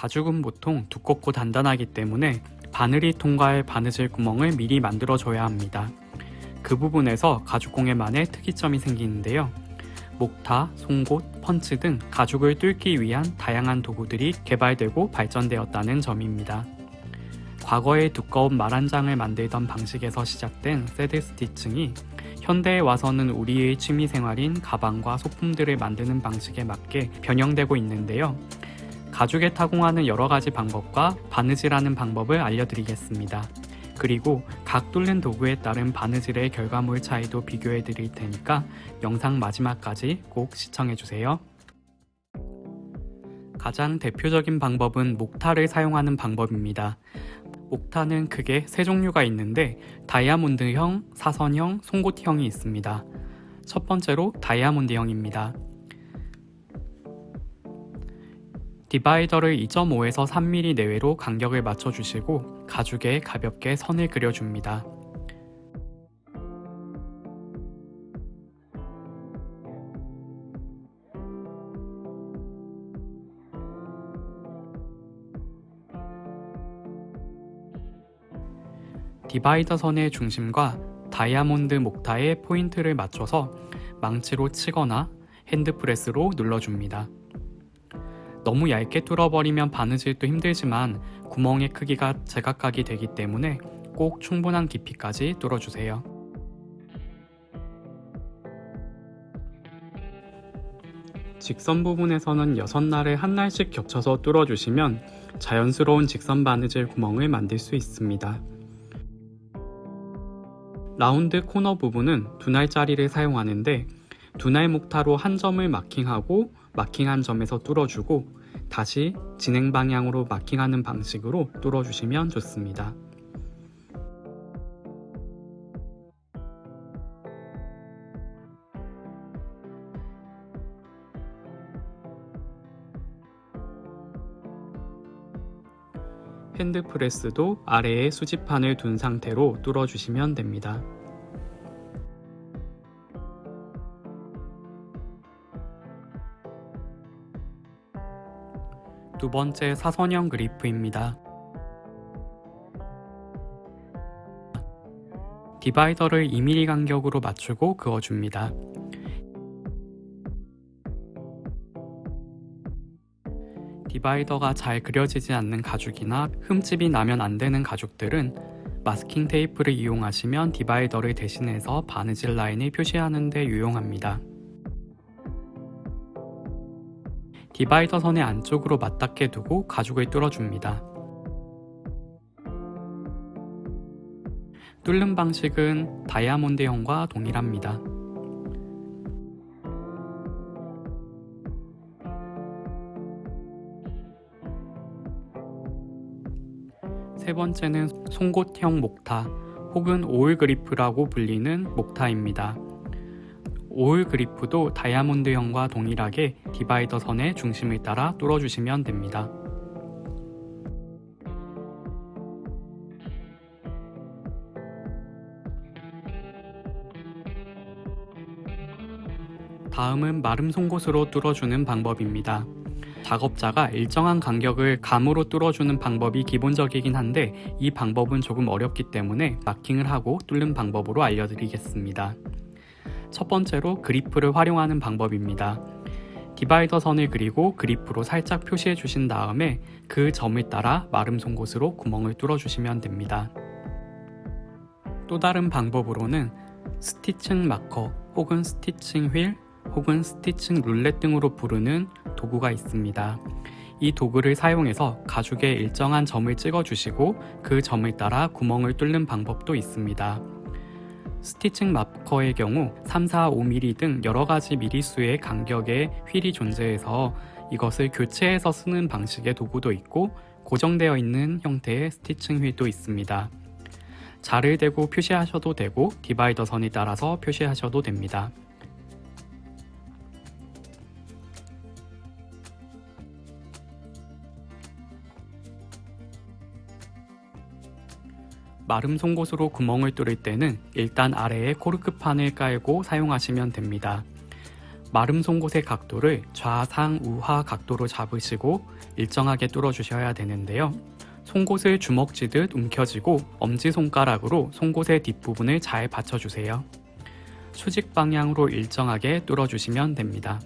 가죽은 보통 두껍고 단단하기 때문에 바늘이 통과할 바느질 구멍을 미리 만들어줘야 합니다. 그 부분에서 가죽공예만의 특이점이 생기는데요. 목타, 송곳, 펀치 등 가죽을 뚫기 위한 다양한 도구들이 개발되고 발전되었다는 점입니다. 과거에 두꺼운 말 한 장을 만들던 방식에서 시작된 새드 스티칭이 현대에 와서는 우리의 취미 생활인 가방과 소품들을 만드는 방식에 맞게 변형되고 있는데요. 가죽에 타공하는 여러 가지 방법과 바느질하는 방법을 알려드리겠습니다. 그리고 각 뚫는 도구에 따른 바느질의 결과물 차이도 비교해 드릴 테니까 영상 마지막까지 꼭 시청해 주세요. 가장 대표적인 방법은 목타를 사용하는 방법입니다. 목타는 크게 세 종류가 있는데 다이아몬드형, 사선형, 송곳형이 있습니다. 첫 번째로 다이아몬드형입니다. 디바이더를 2.5에서 3mm 내외로 간격을 맞춰주시고 가죽에 가볍게 선을 그려줍니다. 디바이더 선의 중심과 다이아몬드 목타의 포인트를 맞춰서 망치로 치거나 핸드프레스로 눌러줍니다. 너무 얇게 뚫어버리면 바느질도 힘들지만 구멍의 크기가 제각각이 되기 때문에 꼭 충분한 깊이까지 뚫어주세요. 직선 부분에서는 6날을 한 날씩 겹쳐서 뚫어주시면 자연스러운 직선 바느질 구멍을 만들 수 있습니다. 라운드 코너 부분은 두 날짜리를 사용하는데 두 날 목타로 한 점을 마킹하고 마킹한 점에서 뚫어주고 다시 진행 방향으로 마킹하는 방식으로 뚫어주시면 좋습니다. 핸드프레스도 아래에 수지판을 둔 상태로 뚫어주시면 됩니다. 두 번째 사선형 그리프입니다. 디바이더를 2mm 간격으로 맞추고 그어줍니다. 디바이더가 잘 그려지지 않는 가죽이나 흠집이 나면 안 되는 가죽들은 마스킹 테이프를 이용하시면 디바이더를 대신해서 바느질 라인을 표시하는 데 유용합니다. 디바이더 선의 안쪽으로 맞닿게 두고 가죽을 뚫어줍니다. 뚫는 방식은 다이아몬드형과 동일합니다. 세 번째는 송곳형 목타 혹은 오일 그리프라고 불리는 목타입니다. 오일 그리프도 다이아몬드형과 동일하게 디바이더 선의 중심을 따라 뚫어주시면 됩니다. 다음은 마름 송곳으로 뚫어주는 방법입니다. 작업자가 일정한 간격을 감으로 뚫어주는 방법이 기본적이긴 한데 이 방법은 조금 어렵기 때문에 마킹을 하고 뚫는 방법으로 알려드리겠습니다. 첫 번째로 그리프를 활용하는 방법입니다. 디바이더 선을 그리고 그리프로 살짝 표시해 주신 다음에 그 점을 따라 마름 송곳으로 구멍을 뚫어 주시면 됩니다. 또 다른 방법으로는 스티칭 마커 혹은 스티칭 휠 혹은 스티칭 룰렛 등으로 부르는 도구가 있습니다. 이 도구를 사용해서 가죽에 일정한 점을 찍어 주시고 그 점을 따라 구멍을 뚫는 방법도 있습니다. 스티칭 마커의 경우 3, 4, 5mm 등 여러 가지 미리수의 간격의 휠이 존재해서 이것을 교체해서 쓰는 방식의 도구도 있고 고정되어 있는 형태의 스티칭 휠도 있습니다. 자를 대고 표시하셔도 되고 디바이더 선이 따라서 표시하셔도 됩니다. 마름 송곳으로 구멍을 뚫을 때는 일단 아래에 코르크판을 깔고 사용하시면 됩니다. 마름 송곳의 각도를 좌상 우하 각도로 잡으시고 일정하게 뚫어 주셔야 되는데요. 송곳을 주먹 쥐듯 움켜쥐고 엄지손가락으로 송곳의 뒷부분을 잘 받쳐주세요. 수직 방향으로 일정하게 뚫어주시면 됩니다.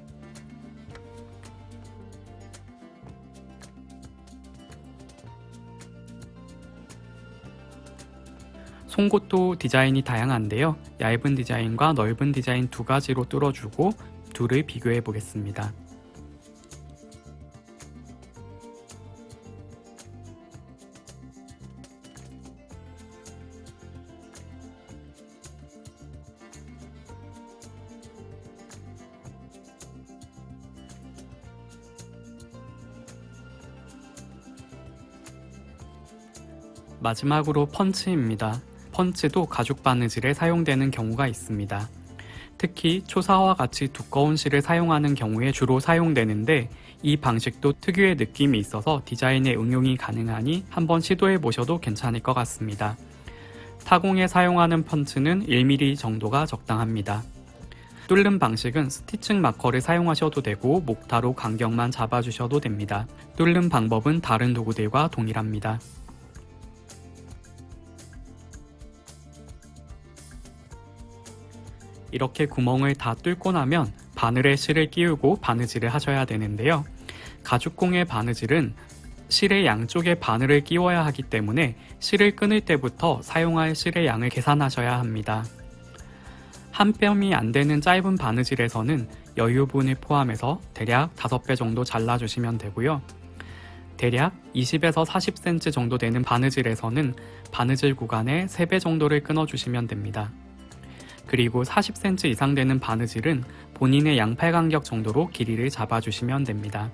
송곳도 디자인이 다양한데요. 얇은 디자인과 넓은 디자인 두 가지로 뚫어주고 둘을 비교해 보겠습니다. 마지막으로 펀치입니다. 펀치도 가죽 바느질에 사용되는 경우가 있습니다. 특히 초사와 같이 두꺼운 실을 사용하는 경우에 주로 사용되는데 이 방식도 특유의 느낌이 있어서 디자인에 응용이 가능하니 한번 시도해 보셔도 괜찮을 것 같습니다. 타공에 사용하는 펀치는 1mm 정도가 적당합니다. 뚫는 방식은 스티칭 마커를 사용하셔도 되고 목타로 간격만 잡아주셔도 됩니다. 뚫는 방법은 다른 도구들과 동일합니다. 이렇게 구멍을 다 뚫고 나면 바늘에 실을 끼우고 바느질을 하셔야 되는데요. 가죽공의 바느질은 실의 양쪽에 바늘을 끼워야 하기 때문에 실을 끊을 때부터 사용할 실의 양을 계산하셔야 합니다. 한 뼘이 안 되는 짧은 바느질에서는 여유분을 포함해서 대략 5배 정도 잘라주시면 되고요. 대략 20에서 40cm 정도 되는 바느질에서는 바느질 구간에 3배 정도를 끊어주시면 됩니다. 그리고 40cm 이상 되는 바느질은 본인의 양팔 간격 정도로 길이를 잡아주시면 됩니다.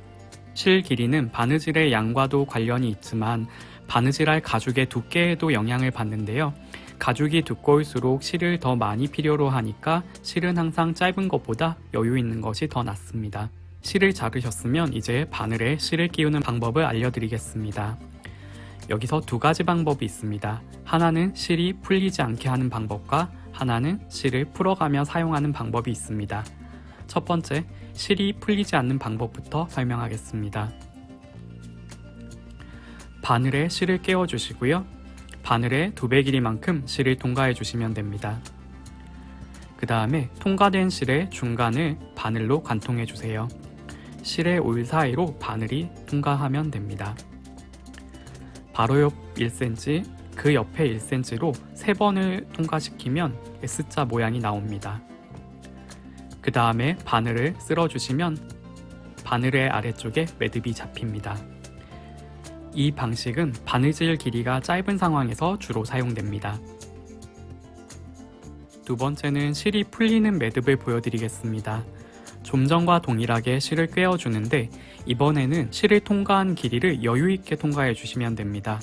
실 길이는 바느질의 양과도 관련이 있지만 바느질할 가죽의 두께에도 영향을 받는데요. 가죽이 두꺼울수록 실을 더 많이 필요로 하니까 실은 항상 짧은 것보다 여유 있는 것이 더 낫습니다. 실을 자르셨으면 이제 바늘에 실을 끼우는 방법을 알려드리겠습니다. 여기서 두 가지 방법이 있습니다. 하나는 실이 풀리지 않게 하는 방법과 하나는 실을 풀어가며 사용하는 방법이 있습니다. 첫 번째, 실이 풀리지 않는 방법부터 설명하겠습니다. 바늘에 실을 깨워 주시고요. 바늘의 두 배 길이만큼 실을 통과해 주시면 됩니다. 그 다음에 통과된 실의 중간을 바늘로 관통해 주세요. 실의 올 사이로 바늘이 통과하면 됩니다. 바로 옆 1cm, 그 옆에 1cm로 3번을 통과시키면 S자 모양이 나옵니다. 그 다음에 바늘을 쓸어주시면 바늘의 아래쪽에 매듭이 잡힙니다. 이 방식은 바느질 길이가 짧은 상황에서 주로 사용됩니다. 두 번째는 실이 풀리는 매듭을 보여드리겠습니다. 좀 전과 동일하게 실을 꿰어주는데 이번에는 실을 통과한 길이를 여유있게 통과해 주시면 됩니다.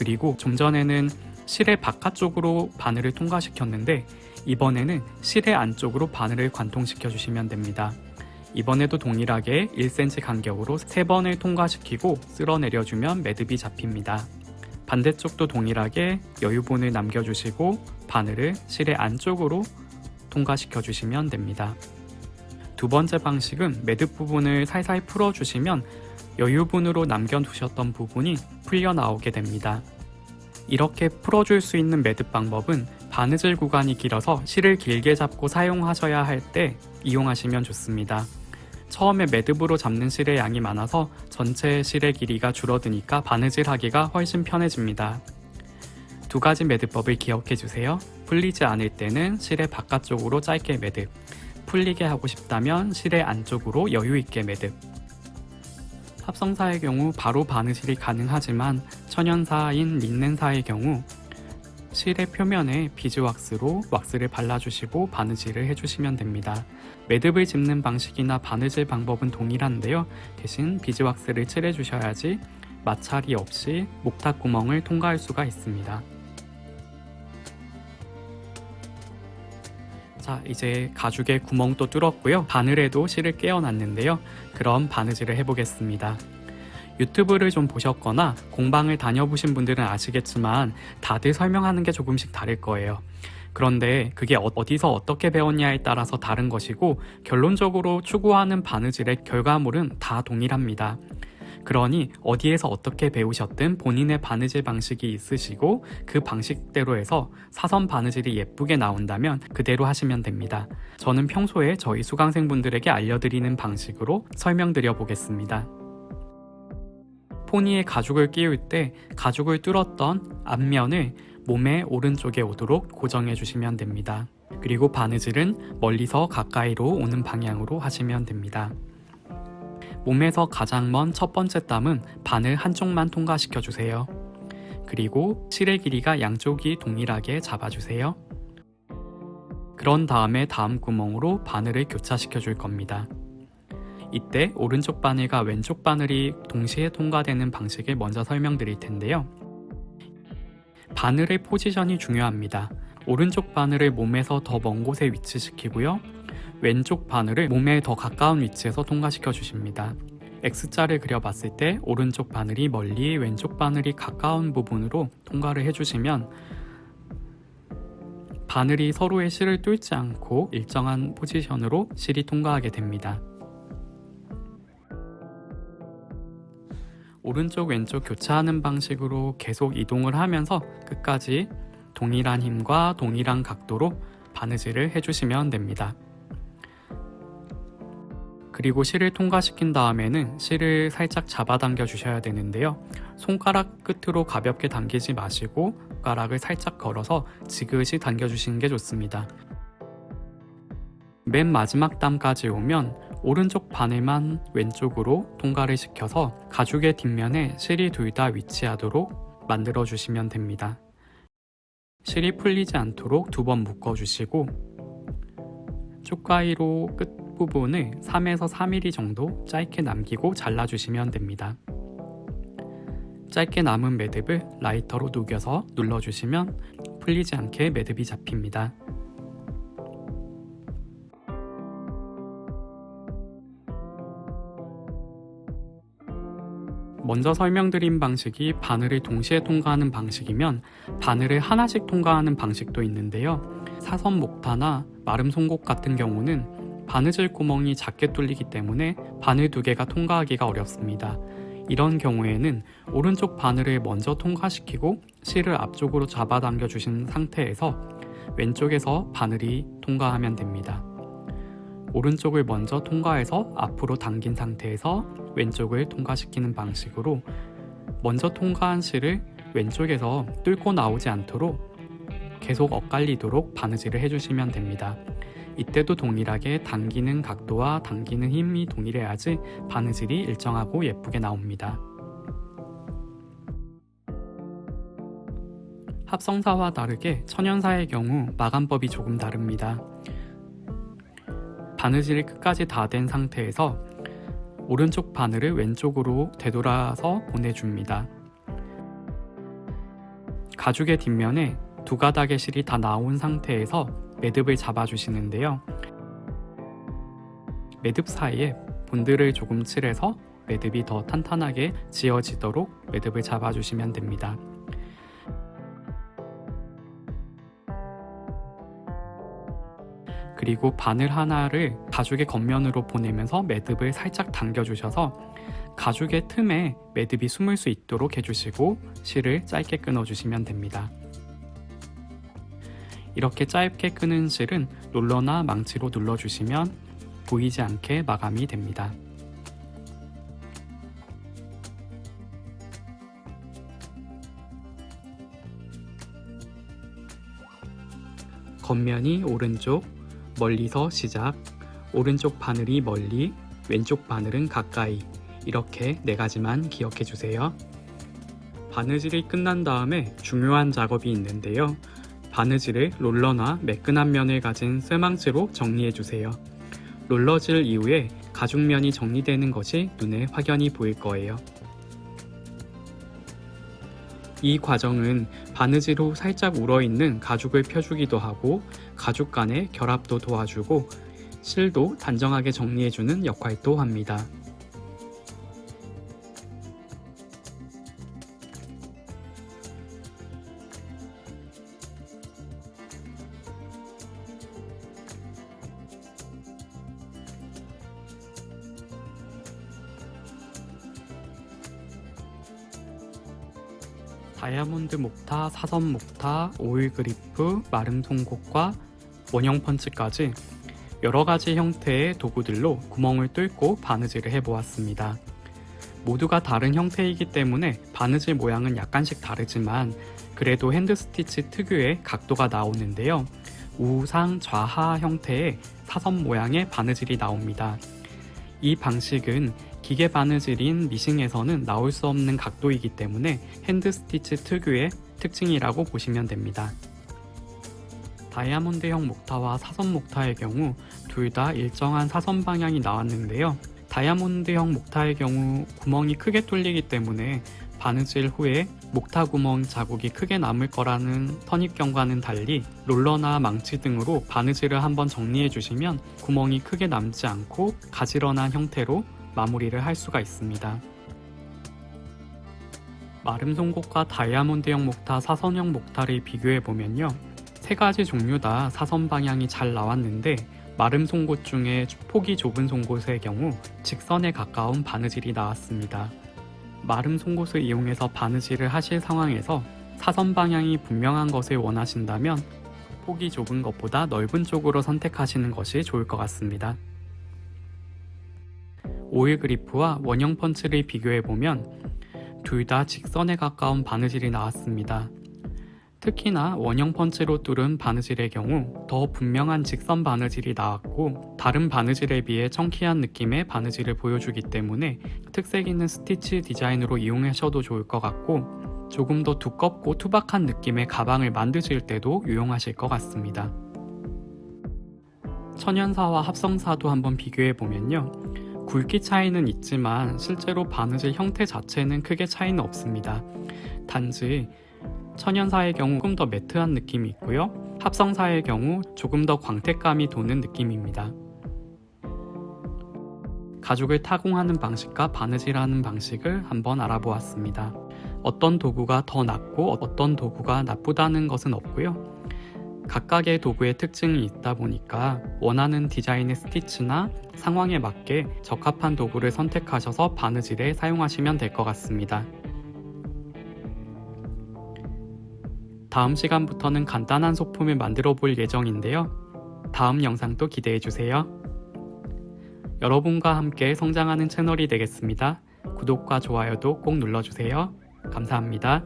그리고 좀 전에는 실의 바깥쪽으로 바늘을 통과시켰는데 이번에는 실의 안쪽으로 바늘을 관통시켜 주시면 됩니다. 이번에도 동일하게 1cm 간격으로 3번을 통과시키고 쓸어내려주면 매듭이 잡힙니다. 반대쪽도 동일하게 여유분을 남겨주시고 바늘을 실의 안쪽으로 통과시켜 주시면 됩니다. 두 번째 방식은 매듭 부분을 살살 풀어주시면 여유분으로 남겨두셨던 부분이 풀려 나오게 됩니다. 이렇게 풀어줄 수 있는 매듭 방법은 바느질 구간이 길어서 실을 길게 잡고 사용하셔야 할 때 이용하시면 좋습니다. 처음에 매듭으로 잡는 실의 양이 많아서 전체 실의 길이가 줄어드니까 바느질 하기가 훨씬 편해집니다. 두 가지 매듭법을 기억해 주세요. 풀리지 않을 때는 실의 바깥쪽으로 짧게 매듭, 풀리게 하고 싶다면 실의 안쪽으로 여유 있게 매듭. 합성사의 경우 바로 바느질이 가능하지만 천연사인 린넨사의 경우 실의 표면에 비즈왁스로 왁스를 발라주시고 바느질을 해주시면 됩니다. 매듭을 짚는 방식이나 바느질 방법은 동일한데요. 대신 비즈왁스를 칠해주셔야지 마찰이 없이 목탁 구멍을 통과할 수가 있습니다. 자, 이제 가죽에 구멍도 뚫었고요. 바늘에도 실을 깨어놨는데요. 그럼 바느질을 해보겠습니다. 유튜브를 좀 보셨거나 공방을 다녀보신 분들은 아시겠지만 다들 설명하는 게 조금씩 다를 거예요. 그런데 그게 어- 어디서 어떻게 배웠냐에 따라서 다른 것이고 결론적으로 추구하는 바느질의 결과물은 다 동일합니다. 그러니 어디에서 어떻게 배우셨든 본인의 바느질 방식이 있으시고 그 방식대로 해서 사선 바느질이 예쁘게 나온다면 그대로 하시면 됩니다. 저는 평소에 저희 수강생분들에게 알려드리는 방식으로 설명드려 보겠습니다. 포니에 가죽을 끼울 때 가죽을 뚫었던 앞면을 몸의 오른쪽에 오도록 고정해 주시면 됩니다. 그리고 바느질은 멀리서 가까이로 오는 방향으로 하시면 됩니다. 몸에서 가장 먼 첫 번째 땀은 바늘 한쪽만 통과시켜 주세요. 그리고 실의 길이가 양쪽이 동일하게 잡아주세요. 그런 다음에 다음 구멍으로 바늘을 교차시켜 줄 겁니다. 이때 오른쪽 바늘과 왼쪽 바늘이 동시에 통과되는 방식을 먼저 설명드릴 텐데요. 바늘의 포지션이 중요합니다. 오른쪽 바늘을 몸에서 더 먼 곳에 위치시키고요. 왼쪽 바늘을 몸에 더 가까운 위치에서 통과시켜 주십니다. X자를 그려봤을 때 오른쪽 바늘이 멀리 왼쪽 바늘이 가까운 부분으로 통과를 해주시면 바늘이 서로의 실을 뚫지 않고 일정한 포지션으로 실이 통과하게 됩니다. 오른쪽 왼쪽 교차하는 방식으로 계속 이동을 하면서 끝까지 동일한 힘과 동일한 각도로 바느질을 해주시면 됩니다. 그리고 실을 통과시킨 다음에는 실을 살짝 잡아당겨 주셔야 되는데요. 손가락 끝으로 가볍게 당기지 마시고 손가락을 살짝 걸어서 지그시 당겨 주시는 게 좋습니다. 맨 마지막 땀까지 오면 오른쪽 바늘만 왼쪽으로 통과를 시켜서 가죽의 뒷면에 실이 둘 다 위치하도록 만들어 주시면 됩니다. 실이 풀리지 않도록 두 번 묶어 주시고 쪽가위로 끝 부분을 3에서 4mm 정도 짧게 남기고 잘라주시면 됩니다. 짧게 남은 매듭을 라이터로 녹여서 눌러주시면 풀리지 않게 매듭이 잡힙니다. 먼저 설명드린 방식이 바늘을 동시에 통과하는 방식이면 바늘을 하나씩 통과하는 방식도 있는데요. 사선 목타나 마름 송곳 같은 경우는 바느질 구멍이 작게 뚫리기 때문에 바늘 두 개가 통과하기가 어렵습니다. 이런 경우에는 오른쪽 바늘을 먼저 통과시키고 실을 앞쪽으로 잡아당겨 주신 상태에서 왼쪽에서 바늘이 통과하면 됩니다. 오른쪽을 먼저 통과해서 앞으로 당긴 상태에서 왼쪽을 통과시키는 방식으로 먼저 통과한 실을 왼쪽에서 뚫고 나오지 않도록 계속 엇갈리도록 바느질을 해주시면 됩니다. 이때도 동일하게 당기는 각도와 당기는 힘이 동일해야지 바느질이 일정하고 예쁘게 나옵니다. 합성사와 다르게 천연사의 경우 마감법이 조금 다릅니다. 바느질이 끝까지 다 된 상태에서 오른쪽 바늘을 왼쪽으로 되돌아서 보내줍니다. 가죽의 뒷면에 두 가닥의 실이 다 나온 상태에서 매듭을 잡아주시는데요. 매듭 사이에 본드를 조금 칠해서 매듭이 더 탄탄하게 지어지도록 매듭을 잡아주시면 됩니다. 그리고 바늘 하나를 가죽의 겉면으로 보내면서 매듭을 살짝 당겨주셔서 가죽의 틈에 매듭이 숨을 수 있도록 해주시고 실을 짧게 끊어주시면 됩니다. 이렇게 짧게 끄는 실은 롤러나 망치로 눌러주시면 보이지 않게 마감이 됩니다. 겉면이 오른쪽, 멀리서 시작, 오른쪽 바늘이 멀리, 왼쪽 바늘은 가까이 이렇게 네 가지만 기억해 주세요. 바느질이 끝난 다음에 중요한 작업이 있는데요. 바느질을 롤러나 매끈한 면을 가진 쇠망치로 정리해 주세요. 롤러질 이후에 가죽면이 정리되는 것이 눈에 확연히 보일 거예요. 이 과정은 바느질 후 살짝 울어있는 가죽을 펴주기도 하고 가죽 간의 결합도 도와주고 실도 단정하게 정리해주는 역할도 합니다. 목타, 사선 목타, 오일 그리프, 마름 송곳과 원형 펀치까지 여러 가지 형태의 도구들로 구멍을 뚫고 바느질을 해보았습니다. 모두가 다른 형태이기 때문에 바느질 모양은 약간씩 다르지만 그래도 핸드 스티치 특유의 각도가 나오는데요. 우상 좌하 형태의 사선 모양의 바느질이 나옵니다. 이 방식은 기계 바느질인 미싱에서는 나올 수 없는 각도이기 때문에 핸드 스티치 특유의 특징이라고 보시면 됩니다. 다이아몬드형 목타와 사선 목타의 경우 둘 다 일정한 사선 방향이 나왔는데요. 다이아몬드형 목타의 경우 구멍이 크게 뚫리기 때문에 바느질 후에 목타 구멍 자국이 크게 남을 거라는 선입견과는 달리 롤러나 망치 등으로 바느질을 한번 정리해 주시면 구멍이 크게 남지 않고 가지런한 형태로 마무리를 할 수가 있습니다. 마름 송곳과 다이아몬드형 목타, 사선형 목타를 비교해 보면요. 세 가지 종류 다 사선 방향이 잘 나왔는데 마름 송곳 중에 폭이 좁은 송곳의 경우 직선에 가까운 바느질이 나왔습니다. 마름 송곳을 이용해서 바느질을 하실 상황에서 사선 방향이 분명한 것을 원하신다면 폭이 좁은 것보다 넓은 쪽으로 선택하시는 것이 좋을 것 같습니다. 오일 그리프와 원형 펀치를 비교해 보면 둘 다 직선에 가까운 바느질이 나왔습니다. 특히나 원형 펀치로 뚫은 바느질의 경우 더 분명한 직선 바느질이 나왔고 다른 바느질에 비해 청키한 느낌의 바느질을 보여주기 때문에 특색 있는 스티치 디자인으로 이용하셔도 좋을 것 같고 조금 더 두껍고 투박한 느낌의 가방을 만드실 때도 유용하실 것 같습니다. 천연사와 합성사도 한번 비교해 보면요. 굵기 차이는 있지만 실제로 바느질 형태 자체는 크게 차이는 없습니다. 단지 천연사의 경우 조금 더 매트한 느낌이 있고요. 합성사의 경우 조금 더 광택감이 도는 느낌입니다. 가죽을 타공하는 방식과 바느질하는 방식을 한번 알아보았습니다. 어떤 도구가 더 낫고 어떤 도구가 나쁘다는 것은 없고요. 각각의 도구의 특징이 있다 보니까 원하는 디자인의 스티치나 상황에 맞게 적합한 도구를 선택하셔서 바느질에 사용하시면 될 것 같습니다. 다음 시간부터는 간단한 소품을 만들어 볼 예정인데요. 다음 영상도 기대해 주세요. 여러분과 함께 성장하는 채널이 되겠습니다. 구독과 좋아요도 꼭 눌러주세요. 감사합니다.